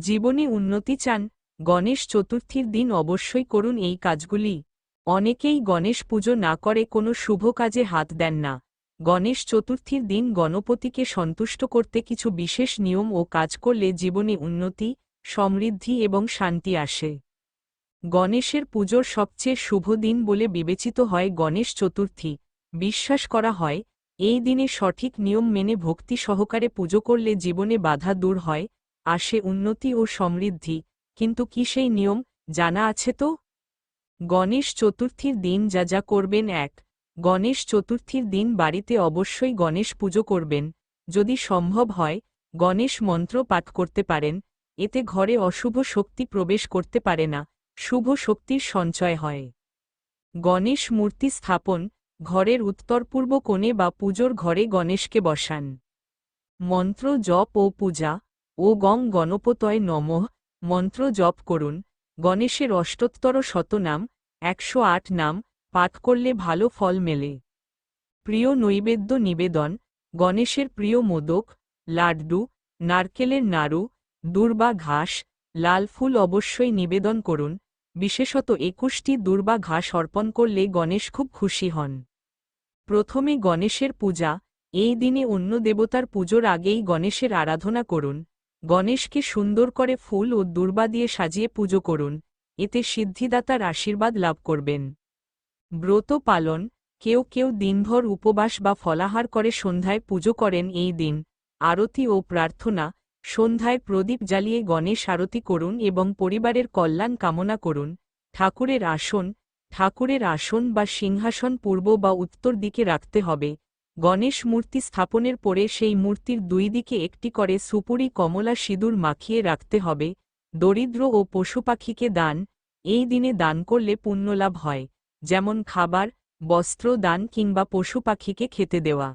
জীবনে উন্নতি চান, গণেশ চতুর্থীর দিন অবশ্যই করুন এই কাজগুলি। অনেকেই গণেশ পুজো না করে কোনো শুভ কাজে হাত দেন না। গণেশ চতুর্থীর দিন গণপতিকে সন্তুষ্ট করতে কিছু বিশেষ নিয়ম ও কাজ করলে জীবনে উন্নতি, সমৃদ্ধি এবং শান্তি আসে। গণেশের পুজোর সবচেয়ে শুভ দিন বলে বিবেচিত হয় গণেশ চতুর্থী। বিশ্বাস করা হয়, এই দিনে সঠিক নিয়ম মেনে ভক্তি সহকারে পুজো করলে জীবনে বাধা দূর হয় আসে উন্নতি ও সমৃদ্ধি, কিন্তু কি সেই নিয়ম, জানা আছে তো? গণেশ চতুর্থীর দিন যা যা করবেন এক, গণেশ চতুর্থীর দিন বাড়িতে অবশ্যই গণেশ পুজো করবেন, যদি সম্ভব হয়, গণেশ মন্ত্র পাঠ করতে পারেন, এতে ঘরে অশুভ শক্তি প্রবেশ করতে পারে না, শুভ শক্তির সঞ্চয় হয়। গণেশ মূর্তি স্থাপন, ঘরের উত্তরপূর্ব কোণে বা পুজোর ঘরে গণেশকে বসান। মন্ত্র জপ ও পূজা ও গং গণপতয় নমঃ। মন্ত্র জপ করুন। গণেশের অষ্টোত্তর শতনাম একশো আট নাম, পাঠ করলে ভালো ফল মেলে। প্রিয় নৈবেদ্য নিবেদন, গণেশের প্রিয় মোদক, লাড্ডু, নারকেলের নাড়ু, দুর্বা ঘাস, লাল ফুল অবশ্যই নিবেদন করুন। বিশেষত একুশটি দুর্বা ঘাস অর্পণ করলে গণেশ খুব খুশি হন। প্রথমে গণেশের পূজা, এই দিনে অন্য দেবতার পুজোর আগেই গণেশের আরাধনা করুন। গণেশকে সুন্দর করে ফুল ও দুর্বা দিয়ে সাজিয়ে পুজো করুন, এতে সিদ্ধিদাতার আশীর্বাদ লাভ করবেন। ব্রত পালন, কেউ কেউ দিনভর উপবাস বা ফলাহার করে সন্ধ্যায় পুজো করেন এই দিন, আরতি ও প্রার্থনা, সন্ধ্যায় প্রদীপ জ্বালিয়ে গণেশ আরতি করুন এবং পরিবারের কল্যাণ কামনা করুন, ঠাকুরের আসন ঠাকুরের আসন বা সিংহাসন পূর্ব বা উত্তর দিকে রাখতে হবে গণেশ মূর্তি স্থাপনের পরে সেই মূর্তির দুই দিকে একটি করে সুপুরি কমলা সিঁদুর মাখিয়ে রাখতে হবে, দরিদ্র ও পশু পাখিকে দান, এই দিনে দান করলে পুণ্যলাভ হয়, যেমন খাবার, বস্ত্র দান কিংবা পশু পাখিকে খেতে দেওয়া।